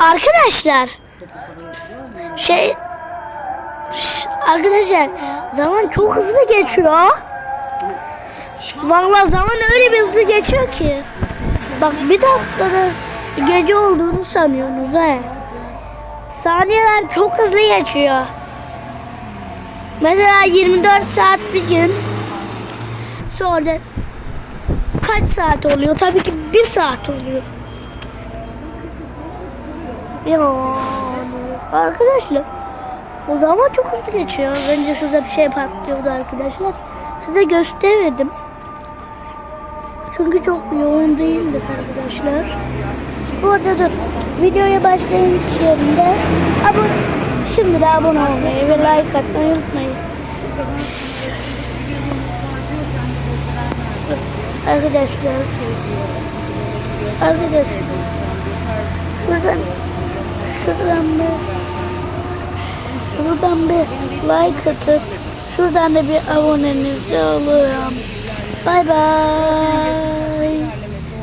Arkadaşlar şey arkadaşlar zaman çok hızlı geçiyor. Vallahi zaman öyle bir hızlı geçiyor ki. Bak bir dakikada gece olduğunu sanıyorsunuz he. Saniyeler çok hızlı geçiyor. Mesela 24 saat bir gün. Sonra kaç saat oluyor? Tabii ki bir saat oluyor. Yani arkadaşlar o zaman çok hızlı geçiyor. Önce şurada bir şey patlıyordu arkadaşlar. Size göstermedim. Çünkü çok yoğun değildik arkadaşlar. Bu arada dur. Videoya başlayın yerinde. Abone, şimdi de abone olmayı ve like atmayı unutmayın. Arkadaşlar. Arkadaşlar. Şuradan şuradan bir şuradan bir like atıp şuradan da bir abonenizi alıyorum. Bay bay.